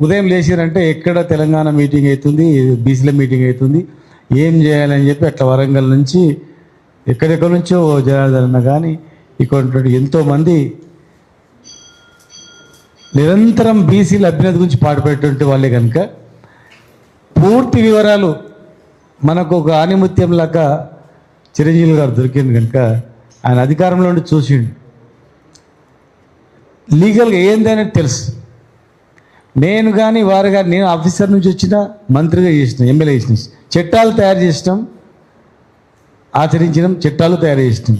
ఉదయం లేచిరంటే ఎక్కడ తెలంగాణ మీటింగ్ అవుతుంది బీసీల మీటింగ్ అవుతుంది ఏం చేయాలని చెప్పి అట్లా వరంగల్ నుంచి ఎక్కడెక్కడి నుంచో జనార్దన కానీ ఇక్కడ ఎంతోమంది నిరంతరం బీసీల అభ్యున్నతి గురించి పాటుపడేటువంటి వాళ్ళే కనుక పూర్తి వివరాలు మనకు ఒక ఆనిముత్యం లాగా చిరంజీవి గారు దొరికింది కనుక ఆయన అధికారంలో ఉండి చూసిండు. లీగల్గా ఏందనేది తెలుసు. నేను కానీ వారు కానీ నేను ఆఫీసర్ నుంచి వచ్చిన మంత్రిగా చేసిన ఎమ్మెల్యే చేసిన. చట్టాలు తయారు చేసినాం ఆచరించడం చట్టాలు తయారు చేసినాం.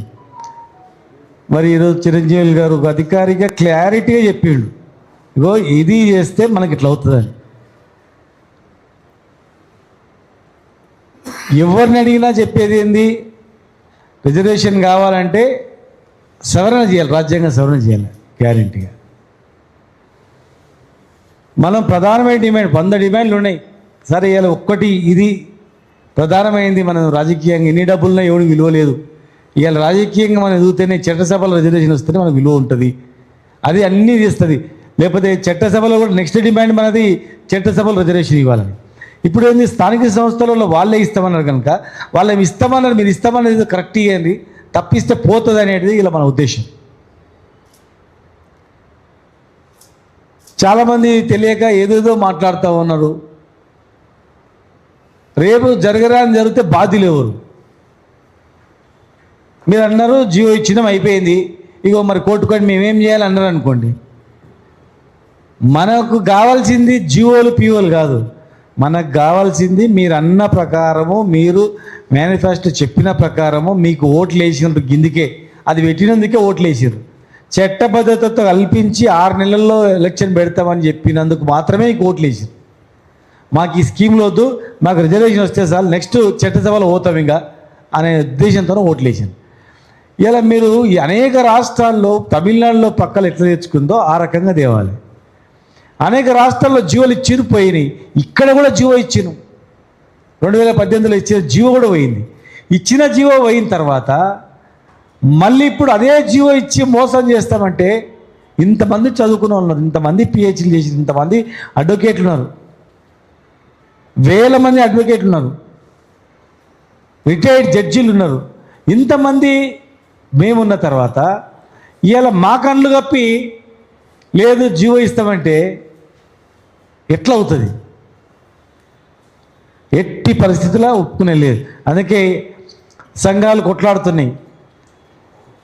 మరి ఈరోజు చిరంజీవి గారు ఒక అధికారిగా క్లారిటీగా చెప్పిండు. ఇగో ఇది చేస్తే మనకి ఇట్లా అవుతుందని. ఎవరిని అడిగినా చెప్పేది ఏంది? రిజర్వేషన్ కావాలంటే సవరణ చేయాలి రాజ్యాంగం సవరణ చేయాలి గ్యారంటీగా మనం ప్రధానమైన డిమాండ్ వంద డిమాండ్లు ఉన్నాయి. సరే ఇలా ఒక్కటి ఇది ప్రధానమైంది మనం రాజకీయంగా ఎన్ని డబ్బులున్నా ఎవరికి విలువ లేదు. ఇవాళ రాజకీయంగా మనం ఎదుగుతేనే చట్టసభలో రిజర్వేషన్ వస్తేనే మనకు విలువ ఉంటుంది. అది అన్నీ తీస్తుంది లేకపోతే చట్టసభలో కూడా నెక్స్ట్ డిమాండ్ మనది చట్టసభలో రిజర్వేషన్ ఇవ్వాలని. ఇప్పుడు ఏంది స్థానిక సంస్థలలో వాళ్ళే ఇస్తామన్నారు కనుక వాళ్ళేమి ఇస్తామన్నారు మీరు ఇస్తామనేది కరెక్ట్ ఇవ్వండి తప్పిస్తే పోతుంది అనేది ఇలా మన ఉద్దేశం. చాలామంది తెలియక ఏదేదో మాట్లాడుతూ ఉన్నారు. రేపు జరగరాని జరిగితే బాధ్యులు ఎవరు? మీరు అన్నారు జియో ఇచ్చినాం అయిపోయింది. ఇగో మరి కోర్టుకొని మేమేం చేయాలి? అన్నారు అనుకోండి. మనకు కావాల్సింది జియోలు పియోలు కాదు. మనకు కావాల్సింది మీరు అన్న ప్రకారము మీరు మేనిఫెస్టో చెప్పిన ప్రకారము మీకు ఓట్లు వేసినందుకు గిందికే. అది పెట్టినందుకే ఓట్లు వేసారు చట్టబద్ధతతో కల్పించి ఆరు నెలల్లో ఎలక్షన్ పెడతామని చెప్పినందుకు మాత్రమే ఈ ఓట్లు వేసారు మాకు ఈ స్కీమ్లో వద్దు మాకు రిజర్వేషన్ వస్తే సార్ నెక్స్ట్ చట్టసభలో పోతాం ఇంకా అనే ఉద్దేశంతో ఓట్లు వేసాను ఇలా మీరు ఈ అనేక రాష్ట్రాల్లో తమిళనాడులో పక్కలు ఎట్లా తెచ్చుకుందో ఆ రకంగా తేవాలి. అనేక రాష్ట్రాల్లో జీవోలు ఇచ్చిరు పోయినాయి. ఇక్కడ కూడా జీవో ఇచ్చిను. రెండు వేల పద్దెనిమిదిలో ఇచ్చిన జీవో కూడా పోయింది. ఇచ్చిన జీవో పోయిన తర్వాత మళ్ళీ ఇప్పుడు అదే జీవో ఇచ్చి మోసం చేస్తామంటే ఇంతమంది చదువుకున్న వాళ్ళు ఉన్నారు ఇంతమంది పిహెచ్డి చేసి ఇంతమంది అడ్వకేట్లు ఉన్నారు. వేల మంది అడ్వకేట్లు ఉన్నారు. రిటైర్డ్ జడ్జీలు ఉన్నారు. ఇంతమంది మేమున్న తర్వాత ఇవాళ మా కళ్ళు కప్పి లేదు జీవో ఇస్తామంటే ఎట్లా అవుతుంది? ఎట్టి పరిస్థితుల్లో ఒప్పుకునే లేదు. అందుకే సంఘాలు కొట్లాడుతున్నాయి.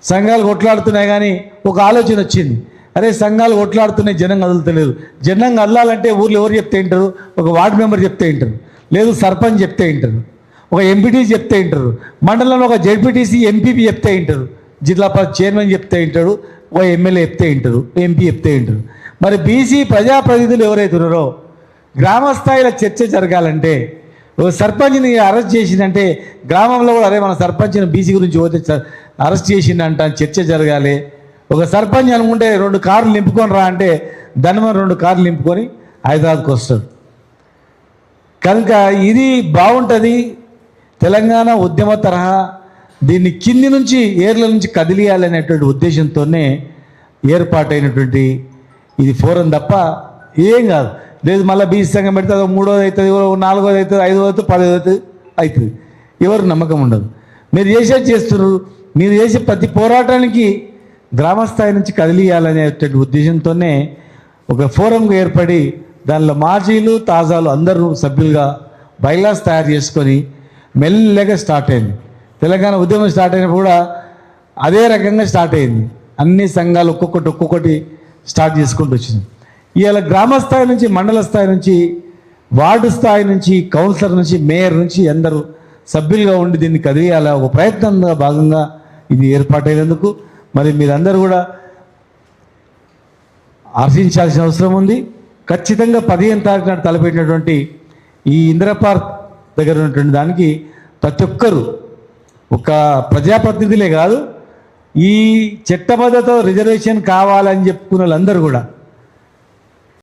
సంఘాలు కొట్లాడుతున్నాయి కానీ ఒక ఆలోచన వచ్చింది. అరే సంఘాలు కొట్లాడుతున్నాయి జనం కదులుతలేదు. జనం కదలాలంటే ఊర్లో ఎవరు చెప్తే వింటారు? ఒక వార్డు మెంబర్ చెప్తే వింటారు. లేదు సర్పంచ్ చెప్తే వింటారు. ఒక ఎంపీటీ చెప్తే వింటారు. మండలంలో ఒక జడ్పీటీసీ ఎంపీపీ చెప్తే వింటారు. జిల్లా చైర్మన్ చెప్తే వింటాడు ఒక ఎమ్మెల్యే చెప్తే వింటారు. ఎంపీ చెప్తే వింటారు. మరి బీసీ ప్రజాప్రతినిధులు ఎవరైతున్నారో గ్రామ స్థాయిలో చర్చ జరగాలంటే సర్పంచ్ని అరెస్ట్ చేసిందంటే గ్రామంలో కూడా అరే మన సర్పంచ్ని బీసీ గురించి పోతే అరెస్ట్ చేసిందంట చర్చ జరగాలి. ఒక సర్పంచ్ అనుకుంటే రెండు కార్లు నింపుకొని రా అంటే ధనమని రెండు కార్లు నింపుకొని హైదరాబాద్కి వస్తాడు. కనుక ఇది బాగుంటుంది. తెలంగాణ ఉద్యమ తరహా దీన్ని కింది నుంచి ఏర్ల నుంచి కదిలియాలనేటువంటి ఉద్దేశంతోనే ఏర్పాటైనటువంటి ఇది ఫోరం తప్ప ఏం కాదు. లేదు మళ్ళీ బీసీ సంఘం పెడితే అదో మూడోది అవుతుంది నాలుగోది అవుతుంది ఐదోది అవుతుంది పదోది అవుతుంది అవుతుంది ఎవరు నమ్మకం ఉండదు. మీరు చేసేది చేస్తున్నారు. మీరు చేసే ప్రతి పోరాటానికి గ్రామస్థాయి నుంచి కదిలియాలనేటువంటి ఉద్దేశంతోనే ఒక ఫోరం ఏర్పడి దానిలో మాజీలు తాజాలు అందరూ సభ్యులుగా బైలాస్ తయారు చేసుకొని మెల్లగా స్టార్ట్ అయింది. తెలంగాణ ఉద్యమం స్టార్ట్ అయినప్పుడు కూడా అదే రకంగా స్టార్ట్ అయింది. అన్ని సంఘాలు ఒక్కొక్కటి ఒక్కొక్కటి స్టార్ట్ చేసుకుంటూ వచ్చింది. ఇవాళ గ్రామ స్థాయి నుంచి మండల స్థాయి నుంచి వార్డు స్థాయి నుంచి కౌన్సిలర్ నుంచి మేయర్ నుంచి అందరూ సభ్యులుగా ఉండి దీన్ని కదిలియాల ఒక ప్రయత్నంగా భాగంగా ఇది ఏర్పాటైనందుకు మరి మీరందరూ కూడా ఆశించాల్సిన అవసరం ఉంది. ఖచ్చితంగా పదిహేను తారీఖు నాడు తలపెట్టినటువంటి ఈ ఇందిరా పార్క్ దగ్గర ఉన్నటువంటి దానికి ప్రతి ఒక్కరూ ఒక ప్రజాప్రతినిధులే కాదు ఈ చట్టబద్ధతో రిజర్వేషన్ కావాలని చెప్పుకున్న వాళ్ళందరూ కూడా